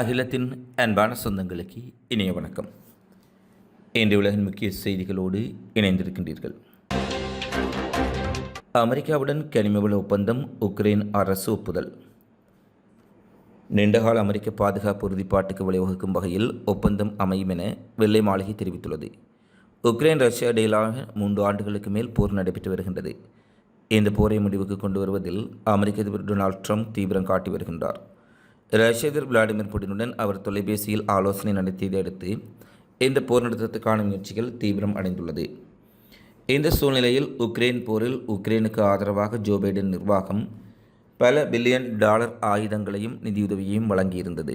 அகிலத்தின் அன்பான சொந்தங்களுக்கு இணைய வணக்கம். இன்று உலகின் முக்கிய செய்திகளோடு இணைந்திருக்கின்றீர்கள். அமெரிக்காவுடன் கனிமவள ஒப்பந்தம் உக்ரைன் அரசு ஒப்புதல். நீண்டகால அமெரிக்க பாதுகாப்பு உறுதிப்பாட்டுக்கு வழிவகுக்கும் வகையில் ஒப்பந்தம் அமையும் என வெள்ளை மாளிகை தெரிவித்துள்ளது. உக்ரைன் ரஷ்யா இடையிலான மூன்று ஆண்டுகளுக்கு மேல் போர் நடைபெற்று வருகின்றது. இந்த போரை முடிவுக்கு கொண்டு வருவதில் அமெரிக்க அதிபர் டொனால்ட் ட்ரம்ப் தீவிரம் காட்டி வருகின்றார். ரஷ்ய அதிபர் விளாடிமிர் புடினுடன் அவர் தொலைபேசியில் ஆலோசனை நடத்தியதை அடுத்து இந்த போர் நிறுத்தத்துக்கான முயற்சிகள் தீவிரம் அடைந்துள்ளது. இந்த சூழ்நிலையில் உக்ரைன் போரில் உக்ரைனுக்கு ஆதரவாக ஜோ பைடன் நிர்வாகம் பல பில்லியன் டாலர் ஆயுதங்களையும் நிதியுதவியையும் வழங்கியிருந்தது.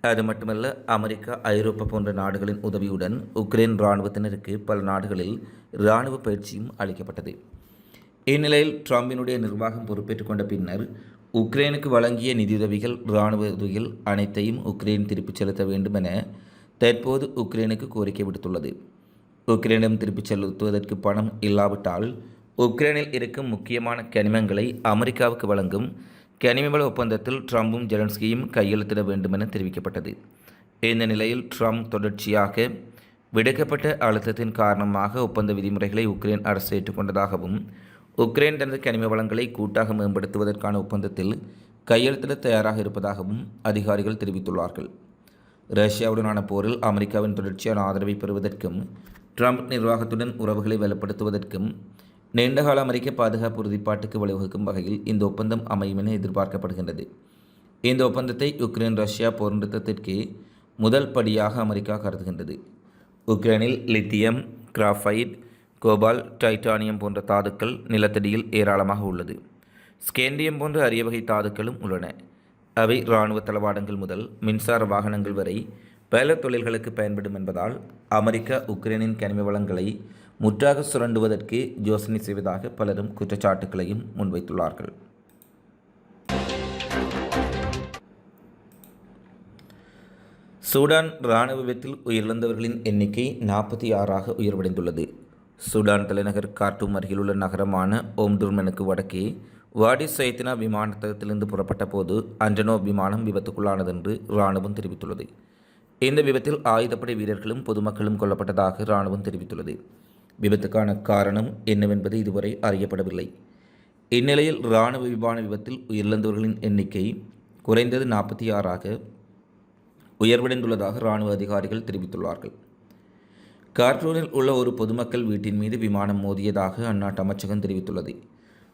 அது மட்டுமல்ல அமெரிக்கா ஐரோப்பா போன்ற நாடுகளின் உதவியுடன் உக்ரைன் இராணுவத்தினருக்கு பல நாடுகளில் இராணுவ பயிற்சியும் அளிக்கப்பட்டது. இந்நிலையில் ட்ரம்பினுடைய நிர்வாகம் பொறுப்பேற்றுக் கொண்ட பின்னர் உக்ரைனுக்கு வழங்கிய நிதியுதவிகள் இராணுவ உதவிகள் அனைத்தையும் உக்ரைன் திருப்பிச் செலுத்த வேண்டும் என தற்போது உக்ரைனுக்கு கோரிக்கை விடுத்துள்ளது. உக்ரைனிடம் திருப்பிச் செலுத்துவதற்கு பணம் இல்லாவிட்டால் உக்ரைனில் இருக்கும் முக்கியமான கனிமங்களை அமெரிக்காவுக்கு வழங்கும் கனிமவள ஒப்பந்தத்தில் ட்ரம்பும் ஜெலன்ஸ்கியும் கையெழுத்திட வேண்டும் என தெரிவிக்கப்பட்டது. இந்த நிலையில் ட்ரம்ப் தொடர்ச்சியாக விடுக்கப்பட்ட அழுத்தத்தின் காரணமாக ஒப்பந்த விதிமுறைகளை உக்ரைன் அரசு ஏற்றுக்கொண்டதாகவும் உக்ரைன் தனது கனிம வளங்களை கூட்டாக மேம்படுத்துவதற்கான ஒப்பந்தத்தில் கையெழுத்திட தயாராக இருப்பதாகவும் அதிகாரிகள் தெரிவித்துள்ளார்கள். ரஷ்யாவுடனான போரில் அமெரிக்காவின் தொடர்ச்சியான ஆதரவை பெறுவதற்கும் ட்ரம்ப் நிர்வாகத்துடன் உறவுகளை வலுப்படுத்துவதற்கும் நீண்டகால அமெரிக்க பாதுகாப்பு உறுதிப்பாட்டுக்கு வழிவகுக்கும் வகையில் இந்த ஒப்பந்தம் அமையும் என எதிர்பார்க்கப்படுகின்றது. இந்த ஒப்பந்தத்தை உக்ரைன் ரஷ்யா போர் நிறுத்தத்திற்கு முதல் படியாக அமெரிக்கா கருதுகின்றது. உக்ரைனில் லித்தியம் கிராஃபைட் கோபால் டைட்டானியம் போன்ற தாதுக்கள் நிலத்தடியில் ஏராளமாக உள்ளது. ஸ்கேண்டியம் போன்ற அரிய வகை தாதுக்களும் உள்ளன. அவை இராணுவ தளவாடங்கள் முதல் மின்சார வாகனங்கள் வரை பல தொழில்களுக்கு பயன்படும் என்பதால் அமெரிக்கா உக்ரைனின் கனிம வளங்களை முற்றாக சுரண்டுவதற்கு யோசனை செய்வதாக பலரும் குற்றச்சாட்டுகளையும் முன்வைத்துள்ளார்கள். சூடான் இராணுவ விபத்தில் உயிரிழந்தவர்களின் எண்ணிக்கை நாற்பத்தி ஆறாக உயர்வடைந்துள்ளது. சூடான் தலைநகர் கார்ட்டூம் அருகிலுள்ள நகரமான ஓம்துர்மனுக்கு வடக்கே வாடி சைத்தினா விமானத்தகத்திலிருந்து புறப்பட்ட போது அஞ்சனோ விமானம் விபத்துக்குள்ளானதென்று இராணுவம் தெரிவித்துள்ளது. இந்த விபத்தில் ஆயுதப்படை வீரர்களும் பொதுமக்களும் கொல்லப்பட்டதாக இராணுவம் தெரிவித்துள்ளது. விபத்துக்கான காரணம் என்னவென்பது இதுவரை அறியப்படவில்லை. இந்நிலையில் இராணுவ விமான விபத்தில் உயிரிழந்தவர்களின் எண்ணிக்கை குறைந்தது நாற்பத்தி ஆறாக உயர்வடைந்துள்ளதாக இராணுவ அதிகாரிகள் தெரிவித்துள்ளார்கள். கார்ட்டூனில் உள்ள ஒரு பொதுமக்கள் வீட்டின் மீது விமானம் மோதியதாக அந்நாட்டு அமைச்சகம் தெரிவித்துள்ளது.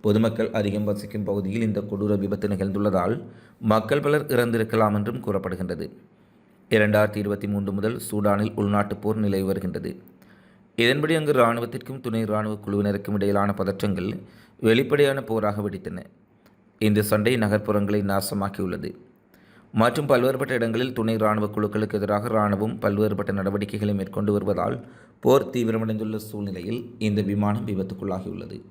பொதுமக்கள் அதிகம் வசிக்கும் பகுதியில் இந்த கொடூர விபத்து நிகழ்ந்துள்ளதால் மக்கள் பலர் இறந்திருக்கலாம் என்றும் கூறப்படுகின்றது. இரண்டாயிரத்தி இருபத்தி மூன்று முதல் சூடானில் உள்நாட்டுப் போர் நிலவி வருகின்றது. இதன்படி அங்கு இராணுவத்திற்கும் துணை இராணுவ குழுவினருக்கும் இடையிலான பதற்றங்கள் வெளிப்படையான போராக வெடித்தன. இந்த சண்டை நகர்ப்புறங்களை நாசமாக்கியுள்ளது. மற்றும் பல்வேறுபட்ட இடங்களில் துணை இராணுவ குழுக்களுக்கு எதிராக இராணுவம் பல்வேறுபட்ட நடவடிக்கைகளை மேற்கொண்டு வருவதால் போர் தீவிரமடைந்துள்ள சூழ்நிலையில் இந்த விமானம் விபத்துக்குள்ளாகியுள்ளது.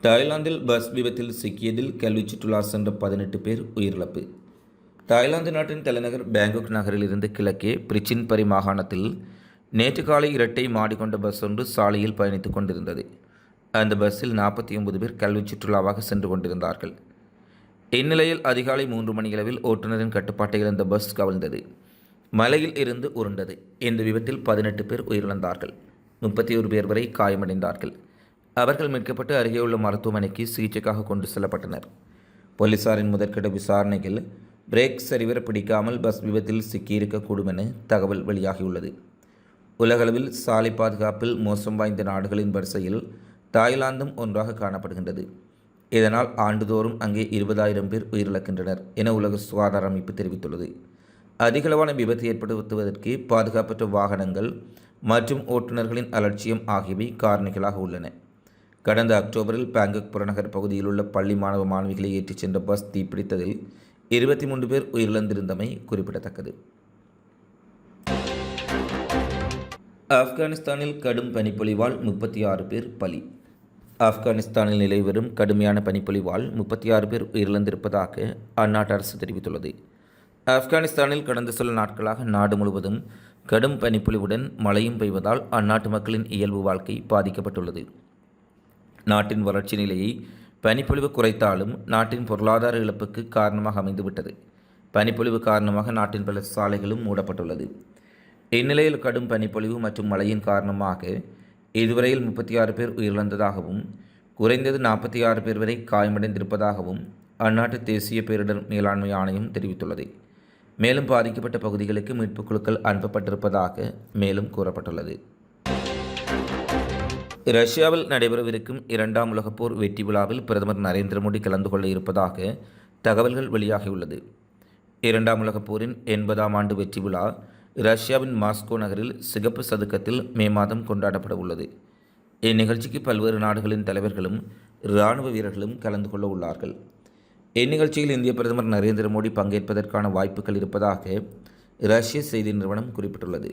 தாய்லாந்தில் பஸ் விபத்தில் சிக்கியதில் கல்வி சுற்றுலா சென்ற பதினெட்டு பேர் உயிரிழப்பு. தாய்லாந்து நாட்டின் தலைநகர் பேங்காக் நகரில் இருந்து கிழக்கே பிரிச்சின்பரி மாகாணத்தில் நேற்று காலை இரட்டை மாடிக்கொண்ட பஸ் ஒன்று சாலையில் பயணித்துக் கொண்டிருந்தது. அந்த பஸ்ஸில் நாற்பத்தி ஒன்பது பேர் கல்வி சுற்றுலாவாக சென்று கொண்டிருந்தார்கள். இந்நிலையில் அதிகாலை மூன்று மணியளவில் ஓட்டுநரின் கட்டுப்பாட்டை இழந்த பஸ் கவிழ்ந்தது. மலையில் இருந்து உருண்டது. இந்த விபத்தில் பதினெட்டு பேர் உயிரிழந்தார்கள். முப்பத்தி ஒரு பேர் வரை காயமடைந்தார்கள். அவர்கள் மீட்கப்பட்டு அருகே உள்ள மருத்துவமனைக்கு சிகிச்சைக்காக கொண்டு செல்லப்பட்டனர். போலீசாரின் முதற்கட்ட விசாரணையில் பிரேக் சரிவர பிடிக்காமல் பஸ் விபத்தில் சிக்கியிருக்கக்கூடும் என தகவல் வெளியாகியுள்ளது. உலகளவில் சாலை பாதுகாப்பில் மோசம் வாய்ந்த நாடுகளின் வரிசையில் தாய்லாந்தும் ஒன்றாக காணப்படுகின்றது. இதனால் ஆண்டுதோறும் அங்கே இருபதாயிரம் பேர் உயிரிழக்கின்றனர் என உலக சுகாதார அமைப்பு தெரிவித்துள்ளது. அதிகளவான விபத்து ஏற்படுத்துவதற்கு பாதுகாப்பற்ற வாகனங்கள் மற்றும் ஓட்டுநர்களின் அலட்சியம் ஆகியவை காரணிகளாக உள்ளன. கடந்த அக்டோபரில் பேங்காக் புறநகர் பகுதியில் உள்ள பள்ளி மாணவ மாணவிகளை ஏற்றிச் சென்ற பஸ் தீப்பிடித்ததில் இருபத்தி மூன்று பேர் உயிரிழந்திருந்தமை குறிப்பிடத்தக்கது. ஆப்கானிஸ்தானில் கடும் பனிப்பொழிவால் முப்பத்தி ஆறு பேர் பலி. ஆப்கானிஸ்தானில் நிலை வரும் கடுமையான பனிப்பொழிவால் முப்பத்தி ஆறு பேர் உயிரிழந்திருப்பதாக அந்நாட்டு அரசு தெரிவித்துள்ளது. ஆப்கானிஸ்தானில் கடந்த சில நாட்களாக நாடு முழுவதும் கடும் பனிப்பொழிவுடன் மழையும் பெய்வதால் அந்நாட்டு மக்களின் இயல்பு வாழ்க்கை பாதிக்கப்பட்டுள்ளது. நாட்டின் வறட்சி நிலையை பனிப்பொழிவு குறைத்தாலும் நாட்டின் பொருளாதார இழப்புக்கு காரணமாக அமைந்துவிட்டது. பனிப்பொழிவு காரணமாக நாட்டின் பல சாலைகளும் மூடப்பட்டுள்ளது. இந்நிலையில் கடும் பனிப்பொழிவு மற்றும் மழையின் காரணமாக இதுவரையில் முப்பத்தி ஆறு பேர் உயிரிழந்ததாகவும் குறைந்தது நாற்பத்தி ஆறு பேர் வரை காயமடைந்திருப்பதாகவும் அந்நாட்டு தேசிய பேரிடர் மேலாண்மை ஆணையம் தெரிவித்துள்ளது. மேலும் பாதிக்கப்பட்ட பகுதிகளுக்கு மீட்புக் குழுக்கள் அனுப்பப்பட்டிருப்பதாக மேலும் கூறப்பட்டுள்ளது. ரஷ்யாவில் நடைபெறவிருக்கும் இரண்டாம் உலகப் போர் வெற்றி விழாவில் பிரதமர் நரேந்திர மோடி கலந்து கொள்ள இருப்பதாக தகவல்கள் வெளியாகியுள்ளது. இரண்டாம் உலகப் போரின் எண்பதாம் ஆண்டு வெற்றி விழா ரஷ்யாவின் மாஸ்கோ நகரில் சிகப்பு சதுக்கத்தில் மே மாதம் கொண்டாடப்பட உள்ளது. இந்நிகழ்ச்சிக்கு பல்வேறு நாடுகளின் தலைவர்களும் இராணுவ வீரர்களும் கலந்து கொள்ள உள்ளார்கள். இந்நிகழ்ச்சியில் இந்திய பிரதமர் நரேந்திர மோடி பங்கேற்பதற்கான வாய்ப்புகள் இருப்பதாக ரஷ்ய செய்தி நிறுவனம் குறிப்பிட்டுள்ளது.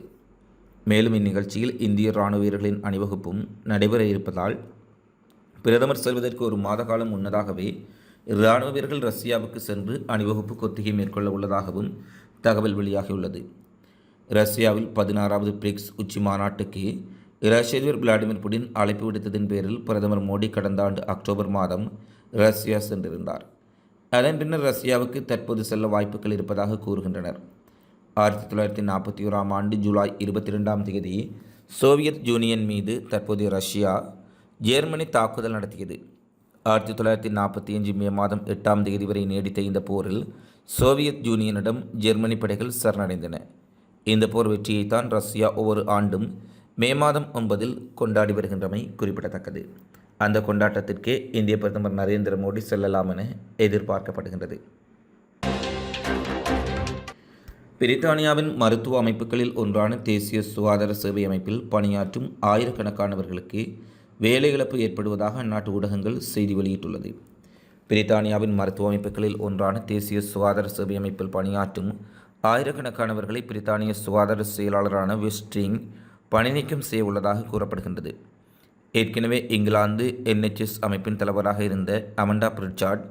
மேலும் இந்நிகழ்ச்சியில் இந்திய இராணுவ வீரர்களின் அணிவகுப்பும் நடைபெற இருப்பதால் பிரதமர் செல்வதற்கு ஒரு மாத காலம் முன்னதாகவே இராணுவ வீரர்கள் ரஷ்யாவுக்கு சென்று அணிவகுப்பு கொத்திகை மேற்கொள்ள உள்ளதாகவும் தகவல் வெளியாகியுள்ளது. ரஷ்யாவில் பதினாறாவது பிரிக்ஸ் உச்சி மாநாட்டுக்கு ரஷ்ய அதிபர் விளாடிமிர் புடின் அழைப்பு விடுத்ததின் பேரில் பிரதமர் மோடி கடந்த ஆண்டு அக்டோபர் மாதம் ரஷ்யா சென்றிருந்தார். அதன் பின்னர் ரஷ்யாவுக்கு தற்போது செல்ல வாய்ப்புகள் இருப்பதாக கூறுகின்றனர். ஆயிரத்தி தொள்ளாயிரத்தி நாற்பத்தி ஓராம் ஆண்டு ஜூலை இருபத்தி ரெண்டாம் தேதி சோவியத் யூனியன் மீது தற்போதைய ரஷ்யா ஜெர்மனி தாக்குதல் நடத்தியது. ஆயிரத்தி தொள்ளாயிரத்தி நாற்பத்தி அஞ்சு மே மாதம் எட்டாம் தேதி வரை நீடித்த இந்த போரில் சோவியத் யூனியனிடம் ஜெர்மனி படைகள் சரணடைந்தன. இந்த போர் வெற்றியைத்தான் ரஷ்யா ஒவ்வொரு ஆண்டும் மே மாதம் ஒன்பதில் கொண்டாடி வருகின்றமை குறிப்பிடத்தக்கது. அந்த கொண்டாட்டத்திற்கே இந்திய பிரதமர் நரேந்திர மோடி செல்லலாம் என எதிர்பார்க்கப்படுகின்றது. பிரித்தானியாவின் மருத்துவ அமைப்புகளில் ஒன்றான தேசிய சுகாதார சேவை அமைப்பில் பணியாற்றும் ஆயிரக்கணக்கானவர்களுக்கு வேலை இழப்பு ஏற்படுவதாக அந்நாட்டு ஊடகங்கள் செய்தி வெளியிட்டுள்ளது. பிரித்தானியாவின் மருத்துவ அமைப்புகளில் ஒன்றான தேசிய சுகாதார சேவை அமைப்பில் பணியாற்றும் ஆயிரக்கணக்கானவர்களை பிரித்தானிய சுகாதார செயலாளரான வெஸ்ட்ரிங் பணிநீக்கம் செய்ய உள்ளதாக கூறப்படுகின்றது. ஏற்கனவே இங்கிலாந்து என்ஹெச்எஸ் அமைப்பின் தலைவராக இருந்த அமண்டா பிரிச்சார்ட்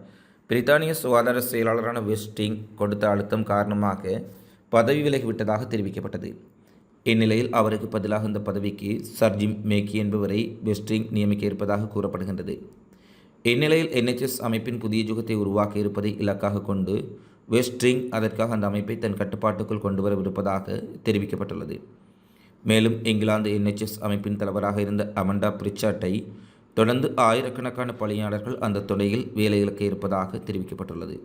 பிரித்தானிய சுகாதார செயலாளரான வெஸ்டிங் கொடுத்த அழுத்தம் காரணமாக பதவி விலகிவிட்டதாக தெரிவிக்கப்பட்டது. இந்நிலையில் அவருக்கு பதிலாக இந்த பதவிக்கு சர்ஜிம் மேக்கி என்பவரை வெஸ்டிங் நியமிக்க இருப்பதாக கூறப்படுகின்றது. இந்நிலையில் என்ஹெச்எஸ் அமைப்பின் புதிய யுகத்தை உருவாக்க இருப்பதை இலக்காக கொண்டு வெஸ்ட்ரிங் அதற்காக அந்த அமைப்பை தன் கட்டுப்பாட்டுக்குள் கொண்டு வரவிருப்பதாக தெரிவிக்கப்பட்டுள்ளது. மேலும் இங்கிலாந்து என்ஹெச்எஸ் அமைப்பின் தலைவராக இருந்த அமண்டா பிரிச்சாட்டை தொடர்ந்து ஆயிரக்கணக்கான பணியாளர்கள் அந்த துறையில் வேலை இழக்க இருப்பதாக தெரிவிக்கப்பட்டுள்ளது.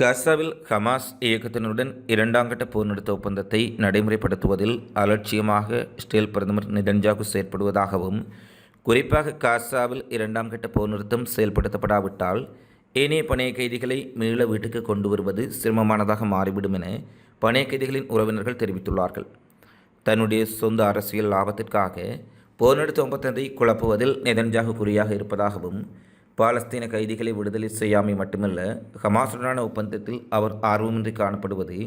கசாவில் ஹமாஸ் இயக்கத்தினருடன் இரண்டாம் கட்ட போர் நிறுத்த ஒப்பந்தத்தை நடைமுறைப்படுத்துவதில் அலட்சியமாக இஸ்ரேல் பிரதமர் நிதன்ஜாகு செயற்படுவதாகவும் குறிப்பாக காசாவில் இரண்டாம் கட்ட போர் நிறுத்தம் செயல்படுத்தப்படாவிட்டால் ஏனைய பணைய கைதிகளை மீள வீட்டுக்கு கொண்டு வருவது சிரமமானதாக மாறிவிடும் என பணைய கைதிகளின் உறவினர்கள் தெரிவித்துள்ளார்கள். தன்னுடைய சொந்த அரசியல் லாபத்திற்காக போர் நிறுத்த ஒப்பந்தத்தை குழப்புவதில் நெதன்ஜாகு குறியாக இருப்பதாகவும் பாலஸ்தீன கைதிகளை விடுதலை செய்யாமை மட்டுமல்ல ஹமாசுடனான ஒப்பந்தத்தில் அவர் ஆர்வமின்றி காணப்படுவது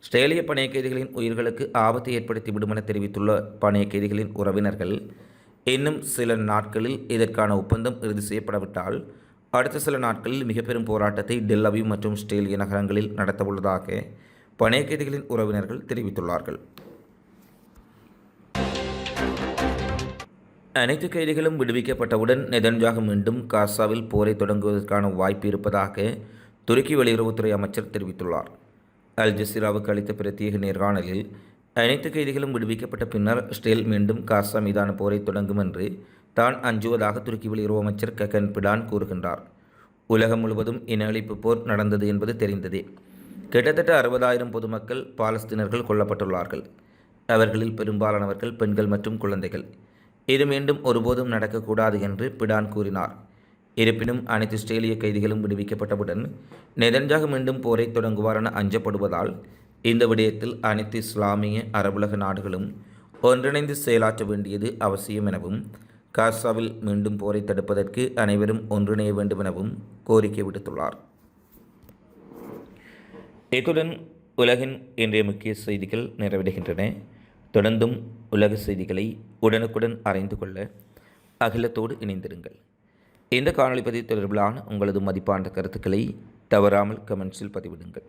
ஸ்ட்ரேலிய பணைய கைதிகளின் உயிர்களுக்கு ஆபத்தை ஏற்படுத்திவிடும் என தெரிவித்துள்ள பணைய கைதிகளின் உறவினர்கள் இன்னும் சில நாட்களில் இதற்கான ஒப்பந்தம் இறுதி செய்யப்படவிட்டால் அடுத்த சில நாட்களில் மிக பெரும் போராட்டத்தை டெல்லவி மற்றும் ஸ்டேலிய நகரங்களில் நடத்தவுள்ளதாக பணைய கைதிகளின் உறவினர்கள் தெரிவித்துள்ளார்கள். அனைத்து கைதிகளும் விடுவிக்கப்பட்டவுடன் நெதன்ஜாக மீண்டும் காசாவில் போரை தொடங்குவதற்கான வாய்ப்பு இருப்பதாக துருக்கி வெளியுறவுத்துறை அமைச்சர் தெரிவித்துள்ளார். அல் ஜசீராவுக்கு அளித்த பிரத்யேக நேர்காணலில் அனைத்து கைதிகளும் விடுவிக்கப்பட்ட பின்னர் ஸ்டேல் மீண்டும் காசா மீதான போரை தொடங்கும் என்று தான் அஞ்சுவதாக துருக்கி வெளியுறவு அமைச்சர் ககன் பிடான் கூறுகின்றார். உலகம் முழுவதும் இன அழிப்பு போர் நடந்தது என்பது தெரிந்ததே. கிட்டத்தட்ட அறுபதாயிரம் பொதுமக்கள் பாலஸ்தீனர்கள் கொல்லப்பட்டுள்ளார்கள். அவர்களில் பெரும்பாலானவர்கள் பெண்கள் மற்றும் குழந்தைகள். இது மீண்டும் ஒருபோதும் நடக்கக்கூடாது என்று பிடான் கூறினார். இருப்பினும் அனைத்து இஸ்ரேலிய கைதிகளும் விடுவிக்கப்பட்டவுடன் நெதன்ஜாக மீண்டும் போரை தொடங்குவார் என அஞ்சப்படுவதால் இந்த விடயத்தில் அனைத்து இஸ்லாமிய அரபுலக நாடுகளும் ஒன்றிணைந்து செயலாற்ற வேண்டியது அவசியம் எனவும் காசாவில் மீண்டும் போரை தடுப்பதற்கு அனைவரும் ஒன்றிணைய வேண்டும் எனவும் கோரிக்கை விடுத்துள்ளார். இத்துடன் உலகின் இன்றைய முக்கிய செய்திகள் நிறைவடைகின்றன. தொடர்ந்தும் உலக செய்திகளை உடனுக்குடன் அறிந்து கொள்ள அகிலத்தோடு இணைந்திருங்கள். இந்த காணொலி பதிவு தொடர்பிலான உங்களது மதிப்பான கருத்துக்களை தவறாமல் கமெண்ட்ஸில் பதிவிடுங்கள்.